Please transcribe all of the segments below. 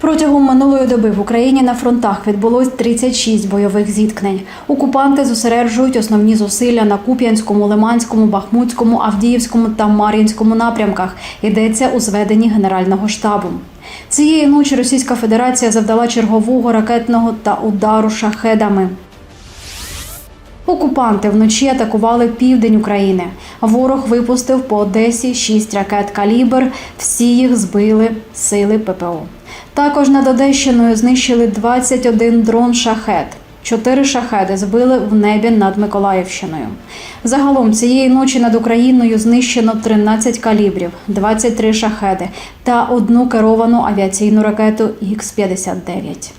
Протягом минулої доби в Україні на фронтах відбулось 36 бойових зіткнень. Окупанти зосереджують основні зусилля на Куп'янському, Лиманському, Бахмутському, Авдіївському та Мар'їнському напрямках. Йдеться у зведенні Генерального штабу. Цієї ночі Російська Федерація завдала чергового ракетного та удару шахедами. Окупанти вночі атакували південь України. Ворог випустив по Одесі 6 ракет калібр. Всі їх збили сили ППО. Також над Одещиною знищили 21 дрон шахет. Чотири шахеди збили в небі над Миколаївщиною. Загалом цієї ночі над Україною знищено 13 калібрів, 23 шахеди та одну керовану авіаційну ракету Х-59.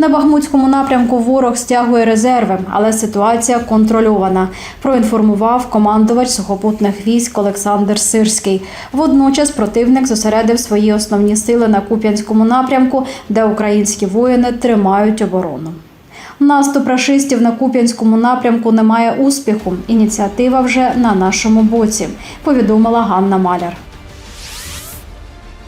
На Бахмутському напрямку ворог стягує резерви, але ситуація контрольована. Проінформував командувач сухопутних військ Олександр Сирський. Водночас противник зосередив свої основні сили на Куп'янському напрямку, де українські воїни тримають оборону. Наступ рашистів на Куп'янському напрямку не має успіху. Ініціатива вже на нашому боці, повідомила Ганна Маляр.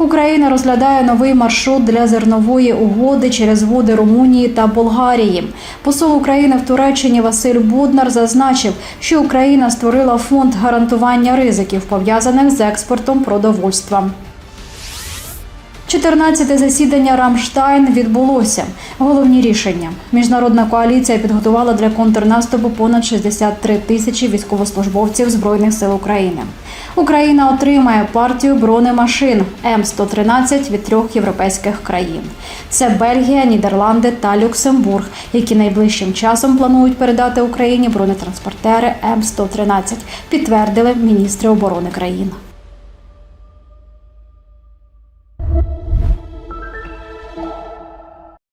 Україна розглядає новий маршрут для зернової угоди через води Румунії та Болгарії. Посол України в Туреччині Василь Буднар зазначив, що Україна створила фонд гарантування ризиків пов'язаних з експортом продовольства. 14-те засідання Рамштайн відбулося. Головні рішення. Міжнародна коаліція підготувала для контрнаступу понад 63 тисячі військовослужбовців Збройних сил України. Україна отримає партію бронемашин М113 від трьох європейських країн. Це Бельгія, Нідерланди та Люксембург, які найближчим часом планують передати Україні бронетранспортери М113, підтвердили міністри оборони країн.